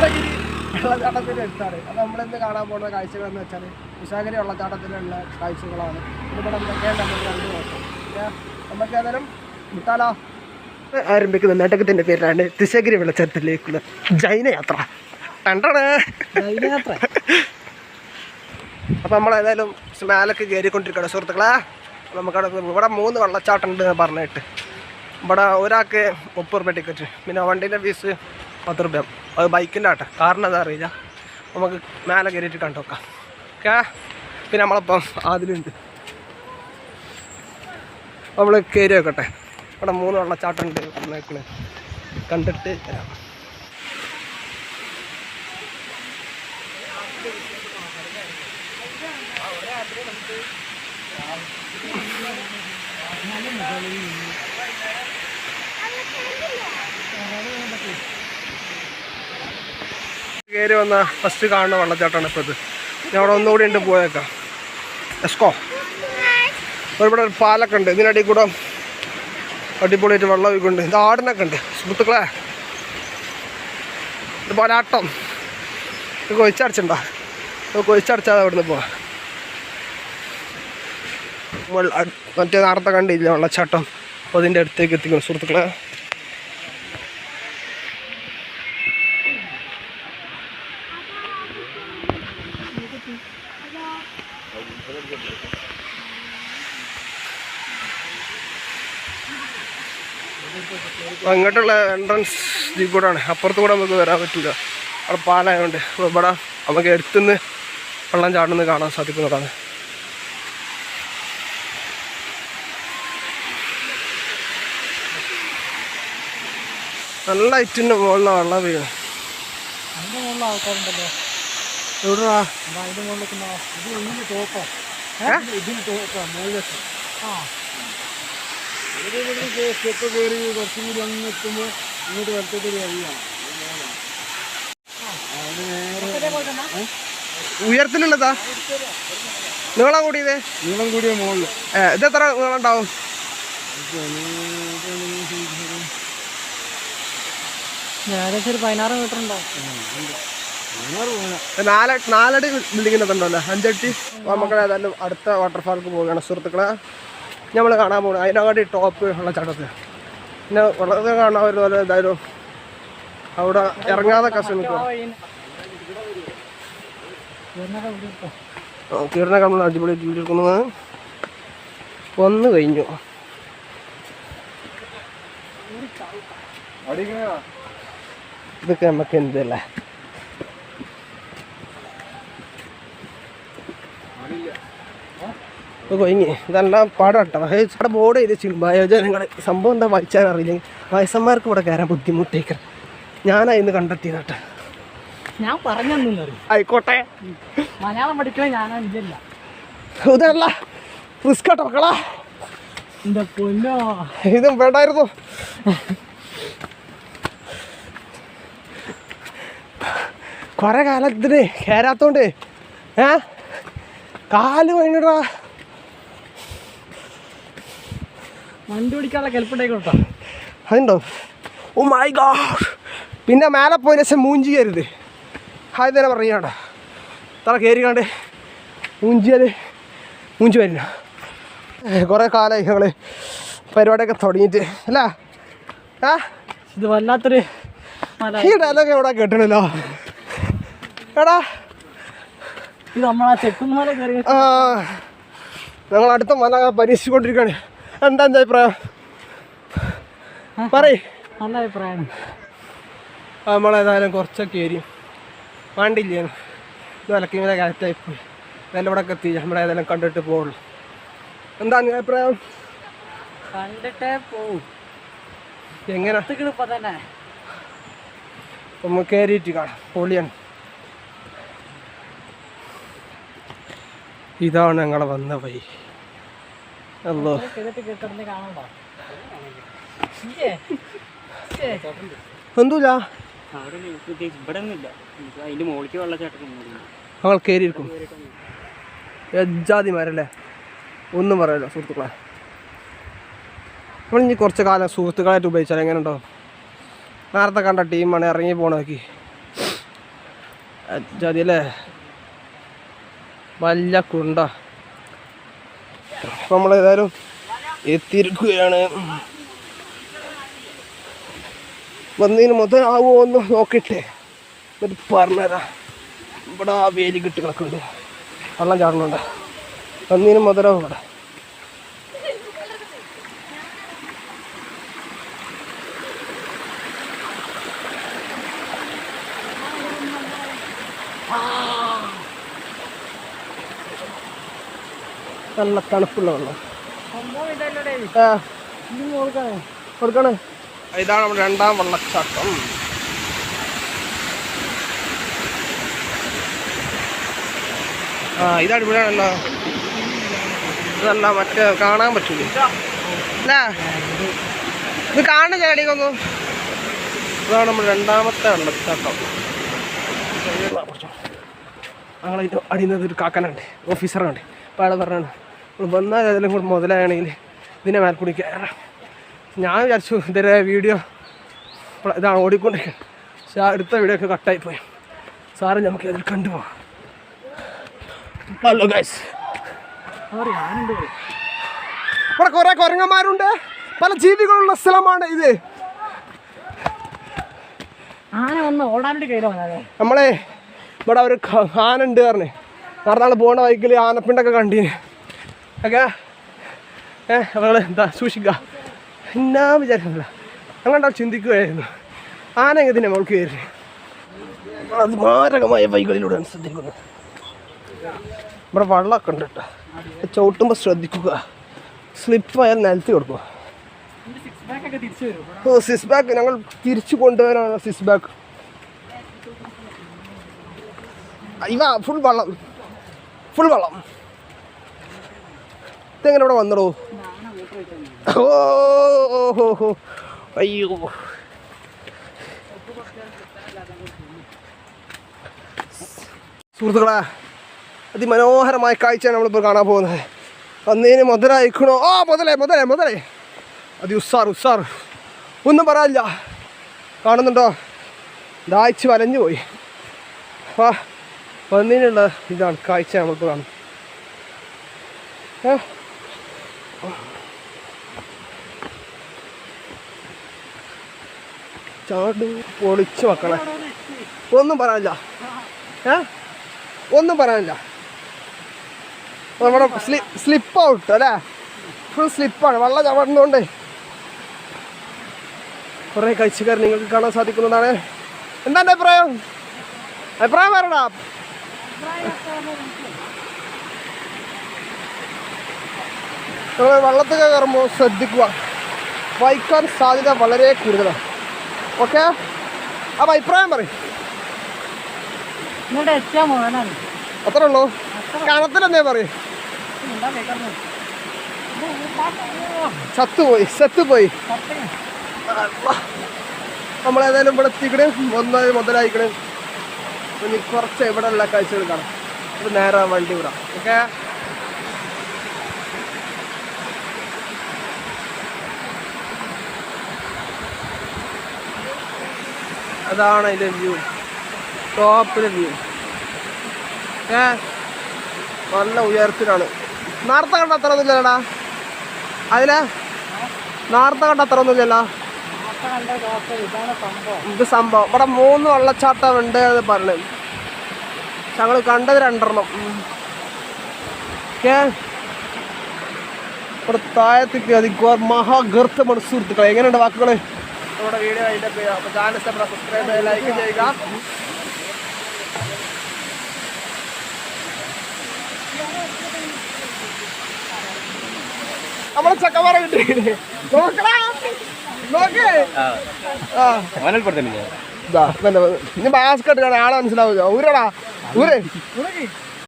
ഉഷാരഗിരി വെള്ളച്ചാട്ടത്തിന്റെ അടുത്താണ് അപ്പോൾ നമ്മളിന്ന് കാണാൻ പോകുന്ന കാഴ്ചകൾ എന്ന് വെച്ചാൽ വിശാഖരി വെള്ളച്ചാട്ടത്തിലുള്ള കാഴ്ചകളാണ്. ഇവിടെ എന്തൊക്കെയാണ് നമ്മൾ കണ്ടു നോക്കാം. നമുക്ക് ഏതായാലും വിട്ടാലോ ആരംഭിക്കുന്ന നാടകത്തിന്റെ പേരാണ് തിശഗിരി വെള്ളച്ചാട്ടത്തിലേക്കുള്ള ജൈനയാത്ര. കണ്ടാണ് യാത്ര അപ്പോൾ നമ്മൾ ഏതായാലും മേലൊക്കെ കയറിക്കൊണ്ടിരിക്കണം സുഹൃത്തുക്കളെ? നമുക്കവിടെ ഇവിടെ മൂന്ന് വെള്ളച്ചാട്ടം ഉണ്ട് പറഞ്ഞിട്ട്. ഇവിടെ ഒരാൾക്ക് മുപ്പത് റുപ്യ ടിക്കറ്റ് പിന്നെ വണ്ടീന്റെ ഫീസ് പത്ത് റുപ്യ അത് ബൈക്കിന്റെ ആട്ടെ. കാരണം എന്താ അറിയില്ല. നമുക്ക് മേലെ കയറിയിട്ട് കണ്ടു നോക്കാം. ഓക്കെ? പിന്നെ നമ്മളിപ്പം അതിലുണ്ട് നമ്മൾ കയറി വെക്കട്ടെ ഇവിടെ മൂന്ന് വെള്ളച്ചാട്ടം ഉണ്ട് തരാം കണ്ടിട്ട് വരാം. കയറി വന്ന ഫസ്റ്റ് കാണുന്ന വെള്ളച്ചാട്ടമാണ് ഇപ്പോൾ ഇത്. ഞാൻ അവിടെ ഒന്നുകൂടി ഉണ്ട് പോയേക്കാം. എസ്കോ ഇവിടെ ഒരു പാലൊക്കെ ഉണ്ട്. ഇതിനടിയിൽ കൂടെ അടിപൊളിയായിട്ട് വെള്ളം ഒഴുകുന്നുണ്ട് ഇത് ആടിനൊക്കെ ഉണ്ട്. സുഹൃത്തുക്കളെ ഇത് പോരാട്ടം. ഇത് കൊഴിച്ചടച്ചുണ്ടോ ഇത് അവിടെ നിന്ന് പോവാം. മറ്റേ നേരത്തെ കണ്ടില്ല വെള്ളച്ചാട്ടം? അപ്പോൾ അതിന്റെ അടുത്തേക്ക് എത്തിക്കണം സുഹൃത്തുക്കളെ. അങ്ങോട്ടുള്ള എൻട്രൻസ് ഇതിൽ ആണ് അപ്പുറത്ത് കൂടെ നമുക്ക് വരാൻ പറ്റില്ല അവിടെ പാലായതുകൊണ്ട് ഇവിടെ നമുക്ക് എടുത്തുനിന്ന് വെള്ളം ചാടുന്നത് കാണാൻ സാധിക്കുന്നതാണ്. നല്ല ഐറ്റിന്റെ മുകളിലാണ് വെള്ളം വീണ് മുകളിൽ ആൾക്കാരുണ്ടല്ലോ. എവിടെയാ മുകളിലേക്ക് ഇതിന്? ഇതിന് മുകളിലേക്ക്. ആ. സ്റ്റെപ്പ് കയറി കുറച്ചും കൂടി അങ്ങ് എത്തുമ്പോൾ ഇങ്ങോട്ട് വലത്തോട്ട് ഒരു വഴിയാണ്. ഉയരത്തിലുള്ളതാ? നീളം കൂടിയത്? നീളം കൂടിയ മുകളിൽ ഇത് എത്ര നീളം ഉണ്ടാവും? ഏകദേശം ഒരു പതിനാറ് മീറ്റർ ഉണ്ടാവും ഇത് നാലടി ബിൽഡിങ്ങിനകത്തുണ്ടല്ലോ അഞ്ചടി നമുക്ക് ഏതായാലും അടുത്ത വാട്ടർഫാൾക്ക് പോവുകയാണ്. സുഹൃത്തുക്കളെ നമ്മൾ കാണാൻ പോകുന്നത് അതിനങ്ങാടി ടോപ്പ് ഉള്ള വെള്ളച്ചാട്ടത്തിൽ പിന്നെ വെള്ളത്തിൽ കാണാൻ വരുന്ന പോലെ എന്തായാലും അവിടെ ഇറങ്ങാതെ ശ്രമിക്കുക കീറിനൊക്കെ നമ്മൾ അടിപൊളി ജീവിക്കുന്നത് വന്നു കഴിഞ്ഞു. ഇതൊക്കെ നമുക്ക് എന്തല്ലേ കൊയ്ങ്ങി ഇതെല്ലാം പടം കേട്ടോ അവിടെ ബോർഡ് ചെയ്ത് വയോജനങ്ങൾ സംഭവം എന്താ വായിച്ചാൽ അറിയില്ലെങ്കിൽ വയസ്സന്മാർക്ക് ഇവിടെ കയറാൻ ബുദ്ധിമുട്ടേക്കർ ഞാനാ ഇന്ന് കേട്ടോ ഞാൻ പറഞ്ഞു ആയിക്കോട്ടെ. മലയാളം പഠിക്കണ ഞാനാ ഇല്ല ഇതല്ല. റിസ്ക് കേട്ടോ മക്കളാ ഇതും വേണ്ടായിരുന്നു. കുറെ കാലത്തിന് കയറാത്തോണ്ട് ഏ? കാൽ വേണ്ടടാ വണ്ടി ഓടിക്കാനുള്ള കെൽപ്പുണ്ടായിക്കോട്ടോ അതുണ്ടോ ഓ മൈ ഗോഡ് പിന്നെ മേലെ പോയതിനു ശേഷം മൂഞ്ചി കയരുത് ആദ്യം തന്നെ പറയാണ്ട തറ കണ്ട് മൂഞ്ചിയത് മൂഞ്ചി വരില്ല. കുറേ കാലമായി ഞങ്ങൾ പരിപാടിയൊക്കെ തുടങ്ങിയിട്ട്. അല്ല? ആ? ഇത് വല്ലാത്തൊരു ഈ ഡയലോഗ് എവിടെ കേട്ടണല്ലോ? എടാ. ഇത് നമ്മളാ കയറി ആ. ഞങ്ങൾ അടുത്ത മല പരീക്ഷിച്ചുകൊണ്ടിരിക്കുകയാണ്. എന്താ എന്താ അഭിപ്രായം പറയ്. നല്ല അഭിപ്രായമാണ്. നമ്മളേതായാലും കുറച്ചൊക്കെ ഏരിയും വേണ്ടില്ലേ വിലക്ക് ഇങ്ങനെ കയറ്റായിപ്പോയി വില ഇവിടെ എത്തി. നമ്മളേതായാലും കണ്ടിട്ട് പോകുള്ളൂ എന്താ നിന്റെ അഭിപ്രായം? കണ്ടിട്ടേ പോവും. എങ്ങനെ? തന്നെ. ഒന്ന് കയറിയിട്ട് കാണാം. പൊളിയാണ്. ഇതാണ് ഞങ്ങളെ വന്ന വഴി. അല്ലോ എന്തുല്ല ഞങ്ങൾ കയറിയിരിക്കും യജാതിമാരല്ലേ? ഒന്നും പറയല്ലോ സുഹൃത്തുക്കളെ. നമ്മൾ ഇനി കുറച്ച് കാലം സുഹൃത്തുക്കളായിട്ട് ഉപയോഗിച്ചാൽ എങ്ങനെ ഉണ്ടോ നേരത്തെ കണ്ട ടീമാണ് ഇറങ്ങി പോണോക്കി ജാതി അല്ലേ? വല്ല കുണ്ട. നമ്മൾ ഏതായാലും എത്തിയിരിക്കുകയാണ്. വന്നതിന് മുതലാവോ എന്ന് നോക്കട്ടെ. എന്നിട്ട് പറഞ്ഞുതരാം. ഇവിടെ ആ വേലി കിട്ടി കിടക്കുന്നുണ്ട് വെള്ളം ചാടുന്നുണ്ട്. വന്നതിന് മുതലാവും ഇവിടെ? നല്ല തണുപ്പുള്ള വെള്ളം. ഇതാണ് രണ്ടാം വെള്ളച്ചാട്ടം. ആ ഇതാണ് ഇവിടെയാണല്ലോ ഇതല്ല മറ്റേ കാണാൻ പറ്റൂല? അല്ലേ? ഇത് കാണുന്ന ചെടിക്കൊന്നും ഇതാണ് നമ്മുടെ രണ്ടാമത്തെ വെള്ളച്ചാട്ടം. ഞങ്ങളിത് അടിയുന്നത് ഒരു കാക്കനുണ്ട് ഓഫീസറുണ്ട് അപ്പോൾ അയാൾ പറഞ്ഞാണ് വന്നാൽ ഏതെങ്കിലും കൂടെ മുതലാണെങ്കിൽ ഇതിനെ മേൽക്കൂടി കയറാം. ഞാൻ വിചാരിച്ചു ഇതിന്റെ വീഡിയോ ഇതാണ് ഓടിക്കൊണ്ടിരിക്കുന്നത് പക്ഷേ ആ എടുത്ത വീഡിയോ ഒക്കെ കട്ടായിപ്പോയി സാറ് നമുക്ക് അതിൽ കണ്ടുപോകാം. ഹലോ ഗൈസ് ഇവിടെ. കുറേ കുരങ്ങന്മാരുണ്ട്. പല ജീവികളുള്ള സ്ഥലമാണ് ഇത്. നമ്മളെ ഇവിടെ ഒരു ആന ഉണ്ട് പറഞ്ഞ്. നടന്നാൾ പോണ വൈക്കിൽ ആനപ്പിണ്ടൊക്കെ കണ്ടീന്. ഒക്കെ ഏ അവൾ എന്താ സൂക്ഷിക്കുക? എന്നാ വിചാരിക്കുന്നില്ല. ഞങ്ങളുടെ ചിന്തിക്കുകയായിരുന്നു. ആനങ്ങ തന്നെ നമ്മൾക്ക് കയറി. അത് മാരകമായ വൈകളിലൂടെയാണ് ശ്രദ്ധിക്കുന്നത് ഇവിടെ വെള്ളമൊക്കെ ഉണ്ട് കേട്ടോ. ചവിട്ടുമ്പോൾ ശ്രദ്ധിക്കുക. സ്ലിപ്പായാൽ നിലത്തി കൊടുക്കുക ഓ സിസ് ബാക്ക് ഞങ്ങൾ തിരിച്ചു കൊണ്ടുവരാണ് സിസ് ബാക്ക് ഇവ ഫുൾ വള്ളം. ഫുൾ വെള്ളം. ഇതെങ്ങനെ ഇവിടെ വന്നടോ. അയ്യോ. സുഹൃത്തുക്കളെ അതിമനോഹരമായ കാഴ്ചയാണ് നമ്മളിപ്പോൾ കാണാൻ പോകുന്നത്. അന്നേന് മുതലായിക്കണോ ആ മുതലേ മുതലേ മുതലേ അത് ഉസ്സാർ ഉസ്സാർ ഒന്നും പറയാനില്ല. കാണുന്നുണ്ടോ? ദാഹിച്ച് വലഞ്ഞു പോയി. ആ വന്നതിനുള്ള ഇതാണ് കാഴ്ച നമ്മൾക്ക് കാണുന്നത്. ഏ? ചാട് പൊളിച്ചു വെക്കണേ ഒന്നും പറയാനില്ല. ഏ? ഒന്നും പറയാനില്ല. നമ്മുടെ സ്ലിപ്പ് ഔട്ട് അല്ലേ? ഫുൾ സ്ലിപ്പാണ് വെള്ളം ചവിടുന്നതുകൊണ്ട് കുറേ കഴിച്ചുകാർ നിങ്ങൾക്ക് കാണാൻ സാധിക്കുന്നതാണ്. എന്താ എന്റെ അഭിപ്രായം? അഭിപ്രായം പറയടാ. നിങ്ങൾ വെള്ളത്തിൽ കയറുമ്പോൾ ശ്രദ്ധിക്കുക. വൈക്കാൻ സാധ്യത വളരെ കൂടുതലാണ് ഓക്കെ അപ്പം അഭിപ്രായം പറയും. അത്ര ഉള്ളൂ. കണത്തിലെന്നേ പറയും? ചത്തുപോയി സെത്തുപോയി നമ്മളേതായാലും ഇവിടെ എത്തിക്കണേ. ഒന്നായി മുതലായിക്കണേ. ഇനി കുറച്ച് ഇവിടെ ഉള്ള കാഴ്ചകൾ കാണാം. നേരെ വണ്ടി വിടാം. ഓക്കെ അതാണ് അതിന്റെ വ്യൂ ടോപ്പിലെ വ്യൂ ഏ? നല്ല ഉയരത്തിലാണ്. നേരത്തെ കണ്ട അത്ര ഒന്നുമില്ലടാ അതിലെ? നേരത്തെ കണ്ട അത്ര ഒന്നുമില്ലല്ലോ ഇത് സംഭവം. ഇവിടെ മൂന്ന് വെള്ളച്ചാട്ടം ഉണ്ട് എന്ന് പറഞ്ഞു. ഞങ്ങൾ കണ്ടത് രണ്ടെണ്ണം. ഓക്കെ? ഇവിടെ താഴത്തേക്ക് അതിക്കുക മഹാഗർത്തമാണ് സുഹൃത്തുക്കളെ. എങ്ങനെയുണ്ട് വാക്കുകൾ നമ്മുടെ വീഡിയോ അതിന്റെ അപ്പോൾ ചാനൽ സബ്സ്ക്രൈബ് ചെയ്യുക ലൈക്ക് ചെയ്യുക. നമ്മളെ ചക്കമാരെ കിട്ടിയില്ലേ? നോക്കടാ. നോക്കേ. ആ. ഇനി ബാസ്കറ്റ് കാണാൻ ആളെ മനസ്സിലാവില്ല ഊരടാ. ഊരേ.